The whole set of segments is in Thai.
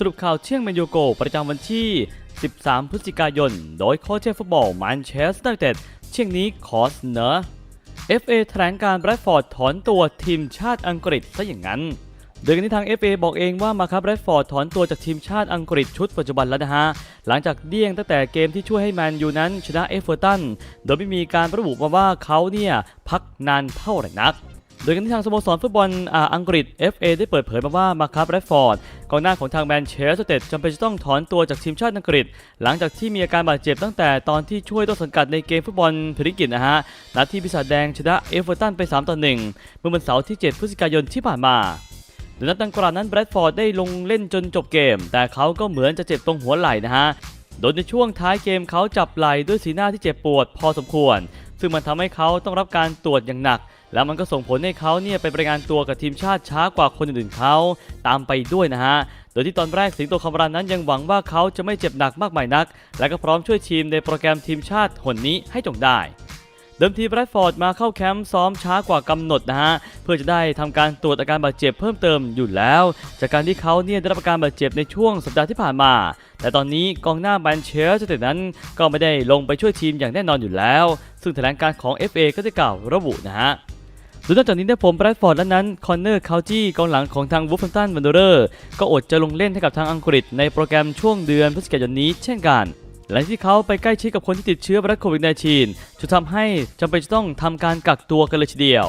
สรุปข่าวเที่ยงแมนยูโก ประจำวันที่ 13 พฤศจิกายน โดยโค้ชเชฟฟุตบอลแมนเชสเตอร์เต็ดเที่ยงนี้ขอเสนอ FA แถลงการแบรดฟอร์ดถอนตัวทีมชาติอังกฤษซะอย่างนั้น โดยกันที่ทาง FA บอกเองว่ามาครับแรดฟอร์ดถอนตัวจากทีมชาติอังกฤษชุดปัจจุบันแล้วนะฮะ หลังจากเดี้ยงตั้งแต่เกมที่ช่วยให้แมนยูนั้นชนะเอฟเวอร์ตัน โดยไม่มีการระบุมาว่าเขาเนี่ยพักนานเท่าไหร่นัก โดยกันที่ทางสโมสรฟุตบอลอ,อังกฤษ FA ได้เปิดเผยมาว่ามาคับแรดฟอร์ดกองหน้าของทางแมนเชสเตอร์เต็ดจำเป็นจะต้องถอนตัวจากทีมชาติอังกฤษ หลังจากที่มีอาการบาดเจ็บตั้งแต่ตอนที่ช่วยต้นสังกัดในเกมฟุตบอลพริกิตนะฮะนัดที่ปีศาจแดงชนะเอฟเวอร์ตันไป 3 ต่อ 1 เมื่อวันเสาร์ที่ 7 พฤศจิกายนที่ผ่านมาโดยนัดดังกล่าวนั้นแบรดฟอร์ดได้ลงเล่นจนจบเกม แต่เขาก็เหมือนจะเจ็บตรงหัวไหล่นะฮะโดยในช่วงท้ายเกมเขาจับไหล่ด้วยสีหน้าที่เจ็บปวดพอสมควร ซึ่งมันทำให้เขาต้องรับการตรวจอย่างหนัก แล้วมันก็ส่งผลให้เขาเนี่ยไปรายงานตัวกับทีมชาติช้ากว่าคนอื่นๆเขาตามไปด้วยนะฮะ โดยที่ตอนแรกสิงโตคำรานนั้นยังหวังว่าเขาจะไม่เจ็บหนักมากมายนัก และก็พร้อมช่วยทีมในโปรแกรมทีมชาติหนนี้ให้จงได้เดิมทีแบรดฟอร์ดมาเข้าแคมป์ซ้อมช้ากว่ากำหนดนะฮะ เพื่อจะได้ทำการตรวจอาการบาดเจ็บเพิ่มเติมอยู่แล้ว จากการที่เขาเนี่ยได้รับอาการบาดเจ็บในช่วงสัปดาห์ที่ผ่านมา แต่ตอนนี้กองหน้าแมนเชสเตอร์นั้น ก็ไม่ได้ลงไปช่วยทีมอย่างแน่นอนอยู่แล้ว ซึ่งแถลงการของ FA ก็ได้กล่าวระบุนะฮะ โดยนอกจากนี้ได้ผมแบรดฟอร์ดและนั้นคอนเนอร์คาวจี้กองหลังของทางวูฟแฮมตันวันเดอร์ก็อดจะลงเล่นให้กับทางอังกฤษในโปรแกรมช่วงเดือนพฤศจิกายนนี้เช่นกันหลังที่เขาไปใกล้ชิดกับคนที่ติดเชื้อไวรัสโควิด -19 จะทำให้จำเป็นจะต้องทำการกักตัวกันเลยทีเดียว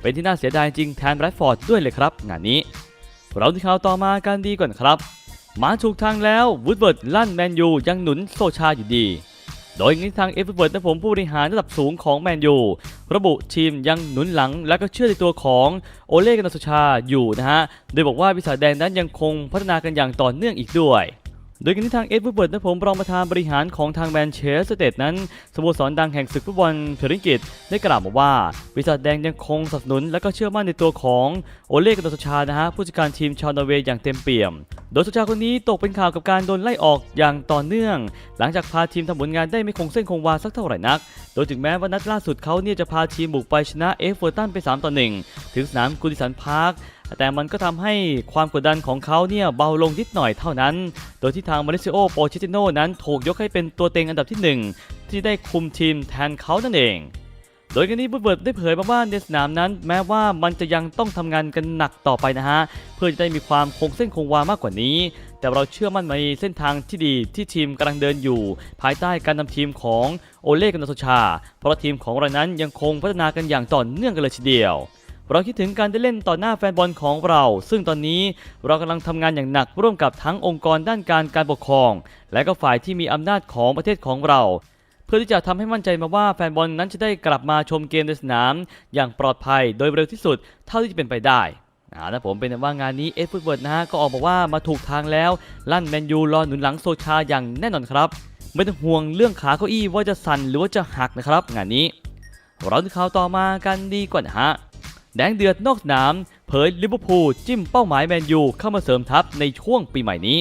เป็นที่น่าเสียดายจริงแทนแบรดฟอร์ดด้วยเลยครับ งานนี้ เราที่ข่าวต่อมากันดีก่อนครับ มาถูกทางแล้ววูดเวิร์ดลั่นแมนยูยังหนุนโซชาอยู่ดี โดยในทางเอฟเวิร์ดและผมผู้บริหารระดับสูงของแมนยูระบุทีมยังหนุนหลังและก็เชื่อในตัวของโอเล่กันโซชาอยู่นะฮะ โดยบอกว่าวิสาแดงนั้นยังคงพัฒนากันอย่างต่อเนื่องอีกด้วย โดยกันที่ทางเอ็ดวูดเวิร์ดและผมรองประธานบริหารของทางแมนเชสเตอร์เตดนั้นสโมสรดังแห่งศึกฟุตบอลเพริงกิตได้กล่าวมาว่าวิสาแดงยังคงสนับสนุน และก็เชื่อมั่นในตัวของโอเล่กันโซชานะฮะผู้จัดการทีมชาวนอร์เวย์อย่างเต็มเปี่ยม โดยโซชาคนนี้ตกเป็นข่าวกับการโดนไล่ออกอย่างต่อเนื่อง หลังจากพาทีมทำผลงานได้ไม่คงเส้นคงวาสักเท่าไหร่นัก โดยถึงแม้ว่านัดล่าสุดเขาเนี่ยจะพาทีมบุกไปชนะเอฟเวอร์ตันไป3ต่อ1ถึงสนามกูดิสันพาร์ค แต่มันก็ทำให้ความกดดันของเขาเนี่ยเบาลงนิดหน่อยเท่านั้น โดยที่ทางมาริซิโอโปชิติโนนั้นถูกยกให้เป็นตัวเต็งอันดับที่ 1 ที่ได้คุมทีมแทนเขานั่นเองโดยกันนี้บุดเบิร์ดได้เผยมาว่าในสนามนั้น แม้ว่ามันจะยังต้องทำงานกันหนักต่อไปนะฮะ เพื่อจะได้มีความคงเส้นคงวามากกว่านี้ แต่เราเชื่อมั่นในเส้นทางที่ดีที่ทีมกำลังเดินอยู่ ภายใต้การนำทีมของโอเล่กันโซชา เพราะทีมของเรานั้นยังคงพัฒนากันอย่างต่อเนื่องกันเลยทีเดียว เราคิดถึงการได้เล่นต่อหน้าแฟนบอลของเรา ซึ่งตอนนี้เรากำลังทำงานอย่างหนักร่วมกับทั้งองค์กรด้านการการปกครอง และก็ฝ่ายที่มีอำนาจของประเทศของเรา เพื่อที่จะทำให้มั่นใจมาว่าแฟนบอลนั้นจะได้กลับมาชมเกมในสนาม อย่างปลอดภัยโดยเร็วที่สุดเท่าที่จะเป็นไปได้อ่านะผมเป็นว่างานนี้เอฟฟุตเวิร์ดนะฮะก็ออกมาว่ามาถูกทางแล้ว ลั่นแมนยูรอหนุนหลังโซชาอย่างแน่นอนครับ ไม่ต้องห่วงเรื่องขาเก้าอี้ว่าจะสั่นหรือว่าจะหักนะครับ งานนี้เราที่ข่าวต่อมากันดีกว่านะฮะ แดงเดือดนอกสนาม เผยลิเวอร์พูลจิ้มเป้าหมายแมนยูเข้ามาเสริมทัพในช่วงปีใหม่นี้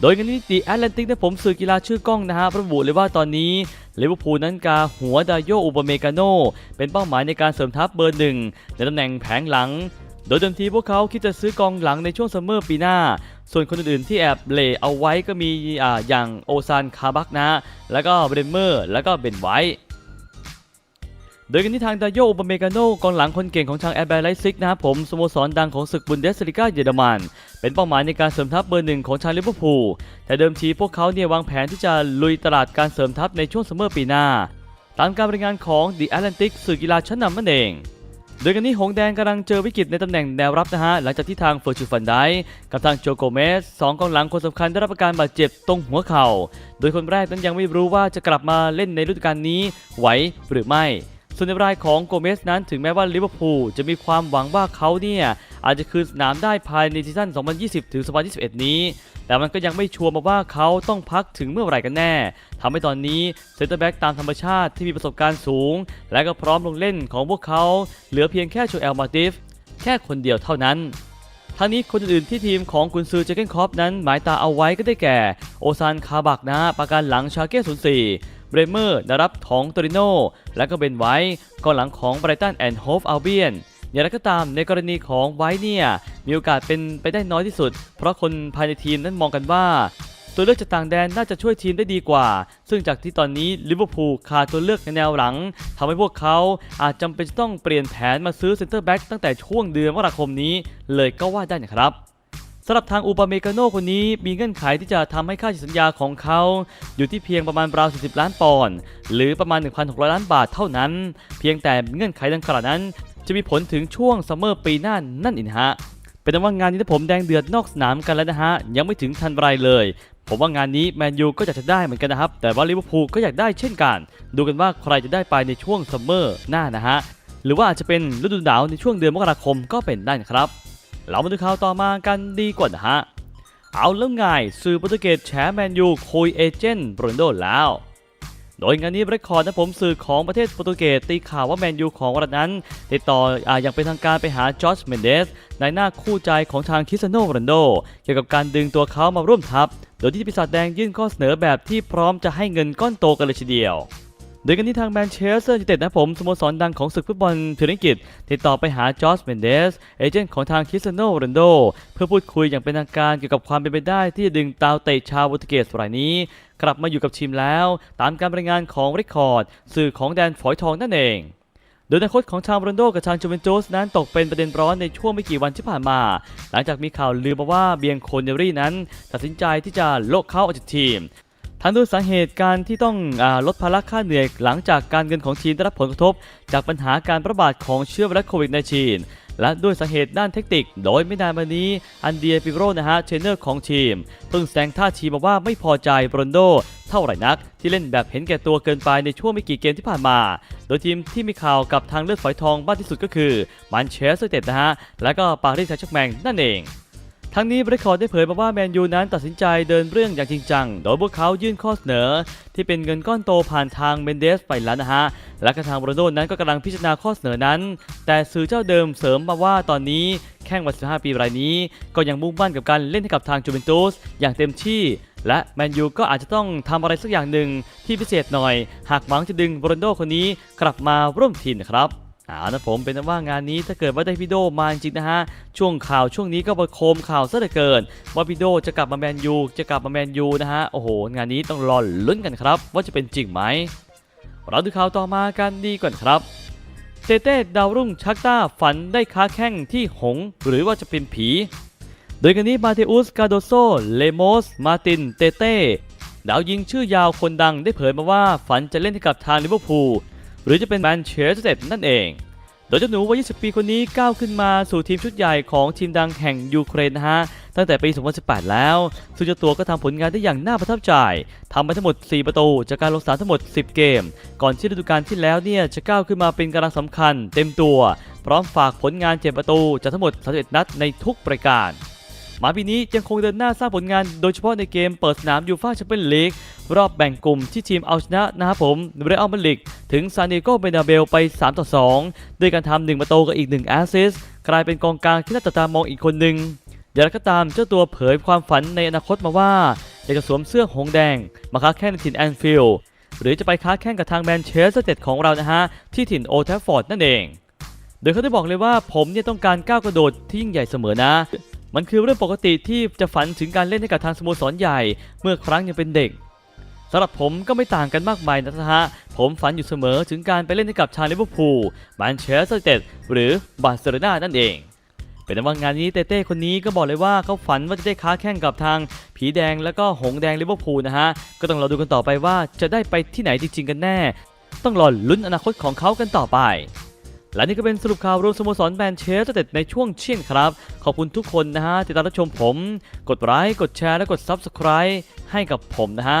โดยกันนี้ดีแอตแลนติกนะผมสื่อกีฬาชื่อกล้องนะฮะระบุเลยว่าตอนนี้ลิเวอร์พูลนั้นกาหัวดาโยอุบเมกาโนเป็นเป้าหมายในการเสริมทัพเบอร์หนึ่งในตำแหน่งแผงหลัง โดยเดิมทีพวกเขาคิดจะซื้อกองหลังในช่วงซัมเมอร์ปีหน้า ส่วนคนอื่นๆที่แอบเล่เอาไว้ก็มีออย่างโอซานคาบักนะ แล้วก็เบรมเมอร์ แล้วก็เบนไวท์ โดยกันที่ทางดาโยอุปเมกาโนกองหลังคนเก่งของทางแอร์แบร์ไลซิกนะครับผมสโมสรดังของศึกบุนเดสลิก้าเยอรมัน เป็นเป้าหมายในการเสริมทัพเบอร์หนึ่งของชาวลิเวอร์พูลแต่เดิมทีพวกเขาเนี่ยวางแผนที่จะลุยตลาดการเสริมทัพในช่วงซัมเมอร์ปีหน้า ตามการรายงานของ The Atlantic สื่อกีฬาชั้นนำนั่นเองโดยกันนี้หงแดงกำลังเจอวิกฤตในตำแหน่งแนวรับนะฮะ หลังจากที่ทางเฟอร์ชูฟันไดกับทางโจโกเมสสองกองหลังคนสำคัญได้รับอาการบาดเจ็บตรงหัวเข่า โดยคนแรกนั้นยังไม่รู้ว่าจะกลับมาเล่นในฤดูกาลนี้ไหวหรือไม่ ส่วนในรายของโกเมสนั้นถึงแม้ว่าลิเวอร์พูลจะมีความหวังว่าเขาเนี่ยอาจจะคืนสนามได้ภายในซีซั่น 2020 ถึง 2021 นี้ แต่มันก็ยังไม่ชัวร์มาว่าเขาต้องพักถึงเมื่อไหร่กันแน่ทำให้ตอนนี้เซนเตอร์แบ็กตามธรรมชาติที่มีประสบการณ์สูง และก็พร้อมลงเล่นของพวกเขา เหลือเพียงแค่โชเอลมาติฟแค่คนเดียวเท่านั้นทั้งนี้คนอื่นๆที่ทีมของกุนซือเจเกนคอปนั้นหมายตาเอาไว้ก็ได้แก่ โอซานคาบักนะประกันหลังชาเก้04 เบรเมอร์ดารับของโตริโนและก็เบนไวท์กองหลังของไบรตันแอนด์โฮฟอัลเบียนอย่างไรก็ตามในกรณีของไว้เนี่ยมีโอกาสเป็นไปได้น้อยที่สุด เพราะคนภายในทีมนั้นมองกันว่า ตัวเลือกจากต่างแดนน่าจะช่วยทีมได้ดีกว่า ซึ่งจากที่ตอนนี้ลิเวอร์พูลขาดตัวเลือกในแนวหลังทำให้พวกเขาอาจจำเป็นต้องเปลี่ยนแผนมาซื้อเซ็นเตอร์แบ็กตั้งแต่ช่วงเดือนมกราคมนี้เลยก็ว่าได้นะครับ สำหรับทางอูปาเมกาโนคนนี้มีเงื่อนไขที่จะทำให้ค่าสัญญาของเขาอยู่ที่เพียงประมาณราว 40 ล้านปอนด์หรือประมาณ 1,600 ล้านบาทเท่านั้น เพียงแต่เงื่อนไขดังกล่าวนั้น จะมีผลถึงช่วงซัมเมอร์ปีหน้านั่นเองฮะเป็นแต่ว่างานนี้ผมแดงเดือดนอกสนามกันแล้วนะฮะยังไม่ถึงทันไรเลยผมว่างานนี้แมนยูก็อยากจะได้เหมือนกันนะครับ แต่ว่าลิเวอร์พูลก็อยากได้เช่นกัน ดูกันว่าใครจะได้ไปในช่วงซัมเมอร์หน้านะฮะ หรือว่าอาจจะเป็นฤดูหนาวในช่วงเดือนมกราคมก็เป็นได้นะครับ เรามาดูข่าวต่อมากันดีกว่านะฮะ เอาแล้วไงสื่อโปรตุเกสแฉแมนยูคุยเอเจนต์โรนโดแล้ว โดยงานนี้เรคคอร์ดนะผมสื่อของประเทศโปรตุเกสตีข่าวว่าแมนยูของรัฐนั้น ติดต่ออย่างเป็นทางการไปหาจอร์จเมนเดสในหน้าคู่ใจของทางคริสโนโรนโด เกี่ยวกับการดึงตัวเขามาร่วมทัพ โดยที่ปีศาจแดงยื่นข้อเสนอแบบที่พร้อมจะให้เงินก้อนโตกันเลยทีเดียว โดยกันที่ทางแมนเชสเตอร์ยูไนเต็ดนะผมสโมสรดังของศึกฟุตบอลพรีเมียร์ลีกติดต่อไปหาจอร์จเมนเดสเอเจนต์ของทางคริสเตียโนโรนโด เพื่อพูดคุยอย่างเป็นทางการเกี่ยวกับความเป็นไปได้ที่จะดึงตาวเตะชาวโปรตุเกสรายนี้ กลับมาอยู่กับทีมแล้ว ตามการรายงานของริคอร์ดสื่อของแดนฝอยทองนั่นเองโดยอนาคตของทางโรนโดกับทางจูเวนตุสนั้นตกเป็นประเด็นร้อนในช่วงไม่กี่วันที่ผ่านมา หลังจากมีข่าวลือมาว่าเบียงโคเนรี่นั้น ตัดสินใจที่จะโลกเข้าออกจากทีม ทั้งด้วยสาเหตุการที่ต้องอลดภาระค่าเหนื่อยหลังจากการเงินของทีมได้รับผลกระทบ จากปัญหาการระบาดของเชื้อไวรัสโควิด -19 และด้วยสาเหตุด้านเทคนิค โดยไม่นานมานี้ อันเดียปิโรนะฮะเทรนเนอร์ของทีมเพิ่งแสดงท่าทีมาว่าไม่พอใจโรนโด เท่าไหร่นัก ที่เล่นแบบเห็นแก่ตัวเกินไปในช่วงไม่กี่เกมที่ผ่านมา โดยทีมที่มีข่าวกับทางเลือดฝอยทองมากที่สุดก็คือมันเชสเตอร์นะฮะและก็ปารีสแซงต์แชร์แมงนั่นเอง ทั้งนี้บริคอร์ดได้เผยมาว่าแมนยูนั้นตัดสินใจเดินเรื่องอย่างจริงจัง โดยพวกเขายื่นข้อเสนอ ที่เป็นเงินก้อนโตผ่านทางเมนเดสไปแล้วนะฮะ และกระทางโรนโดนั้นก็กำลังพิจารณาข้อเสนอนั้น แต่สื่อเจ้าเดิมเสริมมาว่าตอนนี้แข้งวัย15 ปีรายนี้ ก็ยังมุ่งมั่นกับการเล่นให้กับทางจูเวนตุสอย่างเต็มที่และแมนยูก็อาจจะต้องทำอะไรสักอย่างหนึ่งที่พิเศษหน่อย หากหวังจะดึงโรนโดคนนี้กลับมาร่วมทีมนะครับ เอานะผมเป็นว่างานนี้ถ้าเกิดว่าได้พี่โดมาจริงนะฮะ ช่วงข่าวช่วงนี้ก็ประโคมข่าวซะเหลือเกิน ว่าพี่โดจะกลับมาแมนยูจะกลับมาแมนยูนะฮะ โอ้โห งานนี้ต้องรอลุ้นกันครับ ว่าจะเป็นจริงไหม เราดูข่าวต่อมากันดีก่อนครับเตเต้ดาวรุ่งชักต้าฝันได้ค้าแข้งที่หง หรือว่าจะเป็นผี โดยกันนี้มาเทอุสกาโดโซเลโมสมาตินเตเต้ดาวยิงชื่อยาวคนดังได้เผยมาว่าฝันจะเล่นให้กับทางลิเวอร์พูล หรือจะเป็นแมนเชสเตอร์นั่นเอง โดยเจ้าหนูวัย 20 ปีคนนี้ก้าวขึ้นมาสู่ทีมชุดใหญ่ของทีมดังแห่งยูเครนนะฮะ ตั้งแต่ปี 2018 แล้ว ซึ่งเจ้าตัวก็ทำผลงานได้อย่างน่าประทับใจทำไปทั้งหมด 4 ประตู จากการลงสนามทั้งหมด 10 เกม ก่อนที่ฤดูกาลที่แล้วเนี่ยจะก้าวขึ้นมาเป็นกำลังสำคัญ เต็มตัว พร้อมฝากผลงานเจ็ประตูจากทั้งหมด 31 นัดในทุกปรายการมาปีนี้ยังคงเดินหน้าสร้างผลงานโดยเฉพาะในเกมเปิดสนามยูฟ่าแชมเปี้ยนลีก รอบแบ่งกลุ่มที่ทีมเอาชนะนะครับผมเรอัลมาดริดถึงซานดิโกเบนาเบลไป 3 ต่อ 2 ด้วยการทำ1ประตูกับอีก 1 แอสซิสกลายเป็นกองกลางที่น่าจับตามองอีกคนหนึ่งอย่างไรก็ตามเจ้าตัวเผยความฝันในอนาคตมาว่า อยากจะสวมเสื้อหงแดง มาค้าแข่งในถิ่นแอนฟิลด์หรือจะไปค้าแข่งกับทางแมนเชสเตอร์เต็ดของเรานะฮะ ที่ถิ่นโอแทฟฟอร์ดนั่นเอง โดยเขาได้บอกเลยว่าผมเนี่ยต้องการก้าวกระโดดที่ยิ่งใหญ่เสมอนะ มันคือเรื่องปกติที่จะฝันถึงการเล่นให้กับทางสโมสรใหญ่ เมื่อครั้งยังเป็นเด็ก สำหรับผมก็ไม่ต่างกันมากมายนะฮะ ผมฝันอยู่เสมอถึงการไปเล่นให้กับชาลิเวอร์พูลแมนเชสเตอร์ยูไนเต็ดหรือบาร์เซโลนานั่นเอง เป็นว่างานนี้เต้เต้คนนี้ก็บอกเลยว่าเขาฝันว่าจะได้ค้าแข่งกับทาง ผีแดงแล้วก็หงแดงลิเวอร์พูลนะฮะ ก็ต้องรอดูกันต่อไปว่าจะได้ไปที่ไหนจริงๆกันแน่ ต้องรอลุ้นอนาคตของเขากันต่อไปและนี่ก็เป็นสรุปข่าวรวมสโมสรแมนเชสเตอร์ยูไนเต็ดในช่วงเชี่ยงครับ ขอบคุณทุกคนนะฮะที่ติดตามรับชมผม กดไลค์กดแชร์และกด Subscribe ให้กับผมนะฮะ